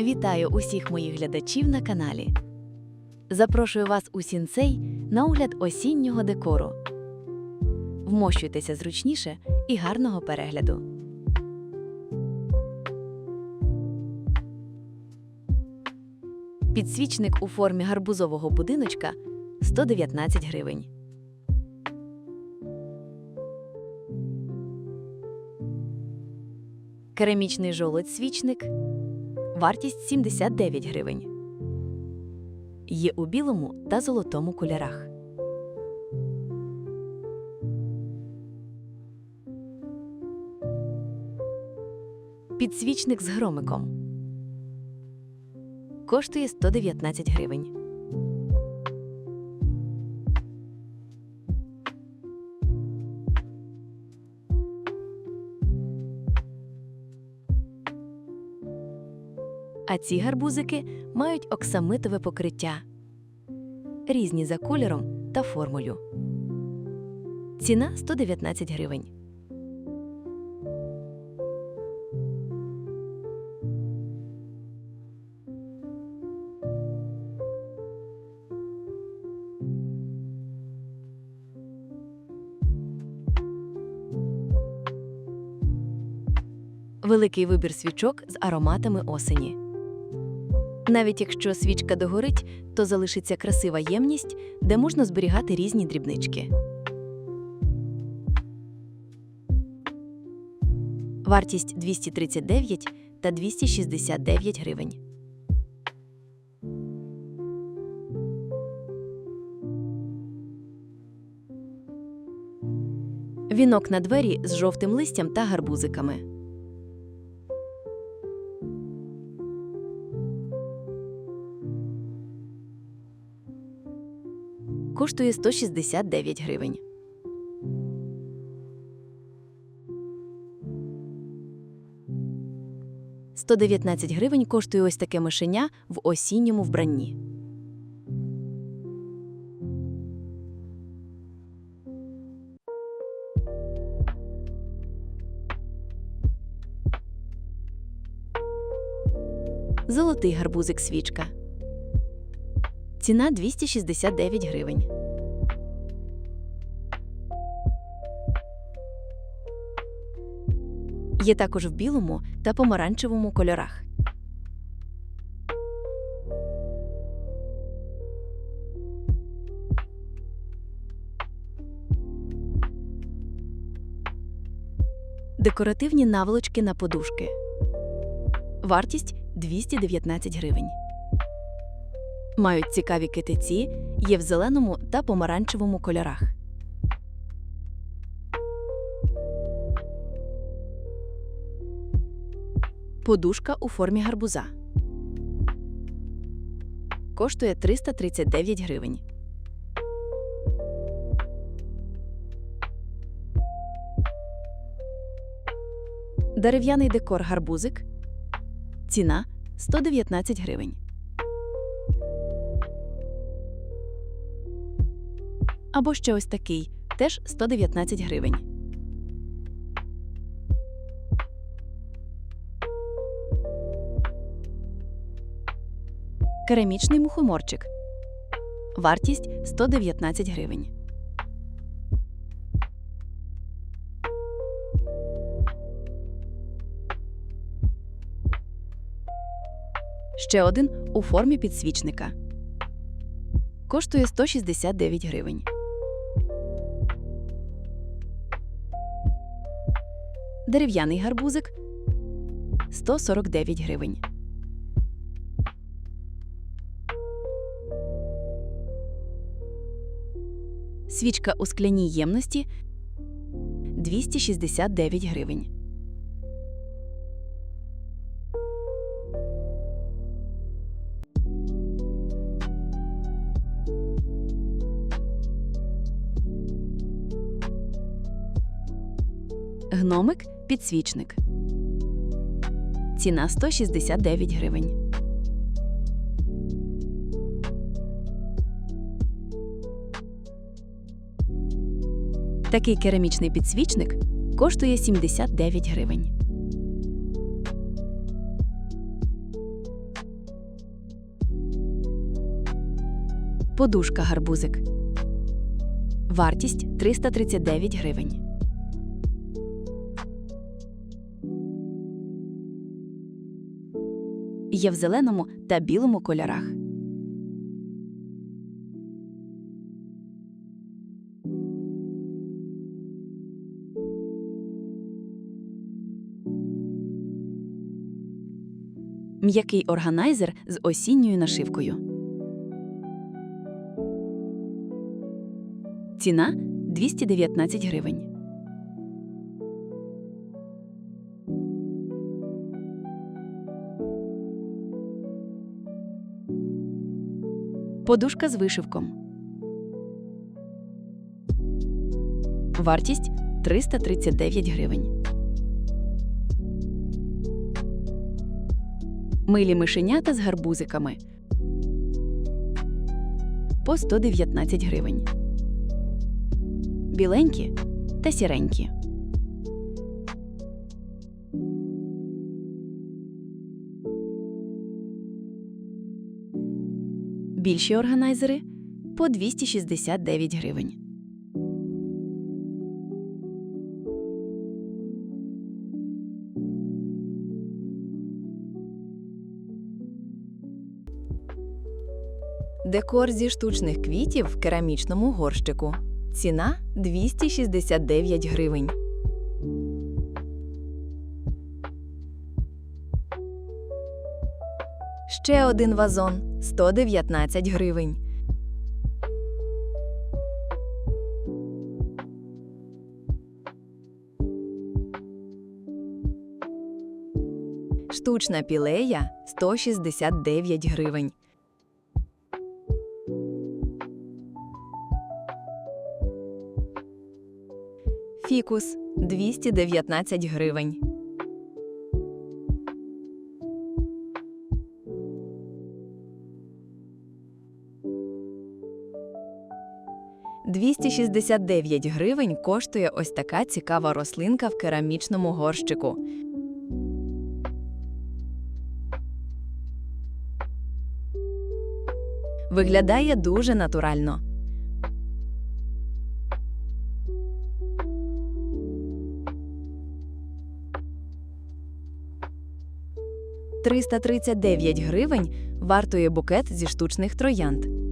Вітаю усіх моїх глядачів на каналі. Запрошую вас у сінцей на огляд осіннього декору. Вмощуйтеся зручніше і гарного перегляду. Підсвічник у формі гарбузового будиночка 119 гривень. Керамічний жолудь-свічник Вартість 79 гривень. Є у білому та золотому кольорах. Підсвічник з громиком. Коштує 119 гривень. А ці гарбузики мають оксамитове покриття, різні за кольором та формою. Ціна 119 гривень. Великий вибір свічок з ароматами осені. Навіть якщо свічка догорить, то залишиться красива ємність, де можна зберігати різні дрібнички. Вартість 239 та 269 гривень. Вінок на двері з жовтим листям та гарбузиками. Коштує 169 гривень. Сто дев'ятнадцять гривень коштує ось таке мишеня в осінньому вбранні. Золотий гарбузик свічка. Ціна 269 гривень. Є також в білому та помаранчевому кольорах. Декоративні наволочки на подушки. Вартість 219 гривень. Мають цікаві китиці, є в зеленому та помаранчевому кольорах. Подушка у формі гарбуза. Коштує 339 гривень. Дерев'яний декор гарбузик. Ціна 119 гривень. Або ще ось такий, теж 119 гривень. Керамічний мухоморчик. Вартість 119 гривень. Ще один у формі підсвічника. Коштує 169 гривень. Дерев'яний гарбузик 149 гривень. Свічка у скляній ємності 269 гривень. Гномик підсвічник. Ціна 169 гривень. Такий керамічний підсвічник коштує 79 гривень. Подушка гарбузик. Вартість 339 гривень. Є в зеленому та білому кольорах. М'який органайзер з осінньою нашивкою. Ціна 219 гривень. Подушка з вишивком. Вартість 339 гривень. Милі мишенята з гарбузиками по 119 гривень. Біленькі та сіренькі. Більші органайзери по 269 гривень. Декор зі штучних квітів в керамічному горщику. Ціна 269 гривень. Ще один вазон 119 гривень. Штучна пілея 169 гривень. Фікус 219 гривень. Двісті шістдесят дев'ять гривень коштує ось така цікава рослинка в керамічному горщику. Виглядає дуже натурально. Триста тридцять дев'ять гривень вартує букет зі штучних троянд.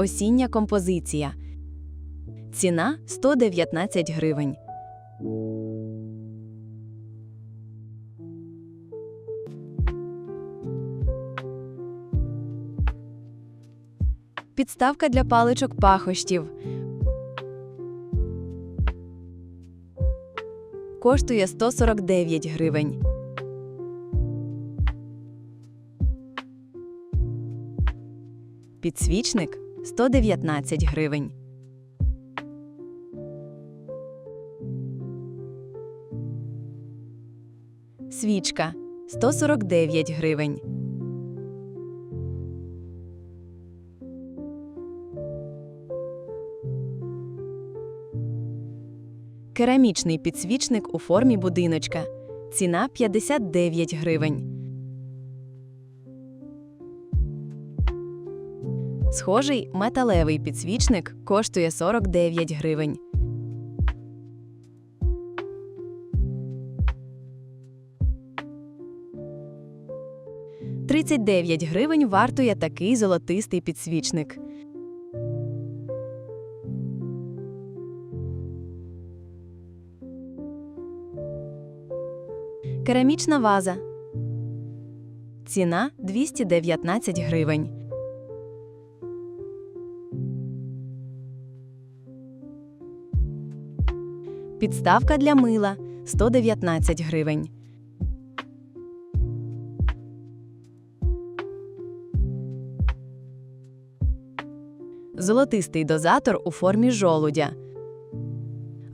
Осіння композиція. Ціна 119 гривень. Підставка для паличок пахощів. Коштує 149 гривень. Підсвічник 119 гривень. Свічка 149 гривень. Керамічний підсвічник у формі будиночка. Ціна 59 гривень. Схожий металевий підсвічник коштує 49 гривень. Тридцять дев'ять гривень вартує такий золотистий підсвічник. Керамічна ваза. Ціна 219 гривень. Підставка для мила 119 гривень. Золотистий дозатор у формі жолудя.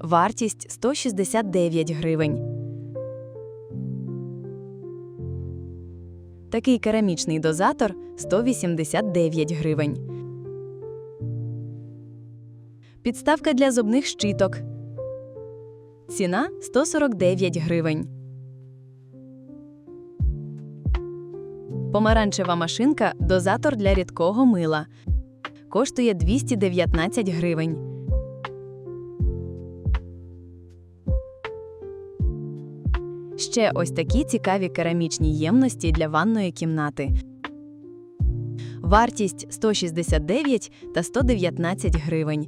Вартість 169 гривень. Такий керамічний дозатор 189 гривень. Підставка для зубних щиток. Ціна 149 гривень. Помаранчева машинка дозатор для рідкого мила. Коштує 219 гривень. Ще ось такі цікаві керамічні ємності для ванної кімнати. Вартість 169 та 119 гривень.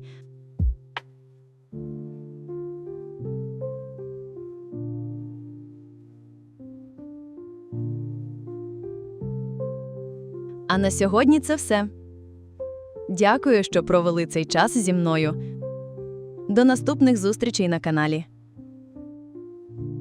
А на сьогодні це все. Дякую, що провели цей час зі мною. До наступних зустрічей на каналі.